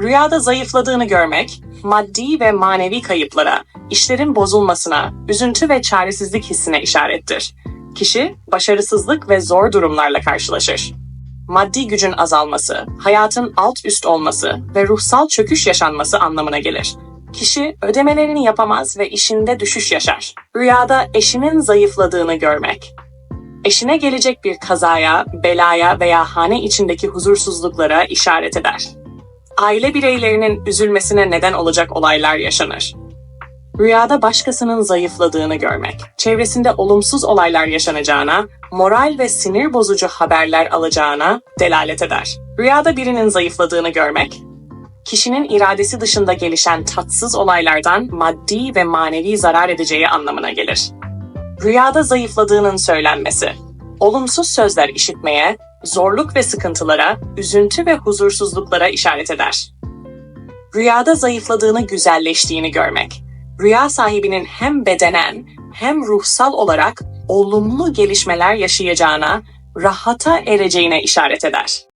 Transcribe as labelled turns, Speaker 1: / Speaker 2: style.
Speaker 1: Rüyada zayıfladığını görmek, maddi ve manevi kayıplara, işlerin bozulmasına, üzüntü ve çaresizlik hissine işarettir. Kişi başarısızlık ve zor durumlarla karşılaşır. Maddi gücün azalması, hayatın alt üst olması ve ruhsal çöküş yaşanması anlamına gelir. Kişi ödemelerini yapamaz ve işinde düşüş yaşar. Rüyada eşinin zayıfladığını görmek, eşine gelecek bir kazaya, belaya veya hane içindeki huzursuzluklara işaret eder. Aile bireylerinin üzülmesine neden olacak olaylar yaşanır. Rüyada başkasının zayıfladığını görmek, çevresinde olumsuz olaylar yaşanacağına, moral ve sinir bozucu haberler alacağına delalet eder. Rüyada birinin zayıfladığını görmek, kişinin iradesi dışında gelişen tatsız olaylardan maddi ve manevi zarar edeceği anlamına gelir. Rüyada zayıfladığının söylenmesi, olumsuz sözler işitmeye, zorluk ve sıkıntılara, üzüntü ve huzursuzluklara işaret eder. Rüyada zayıfladığını güzelleştiğini görmek, rüya sahibinin hem bedenen hem ruhsal olarak olumlu gelişmeler yaşayacağına, rahata ereceğine işaret eder.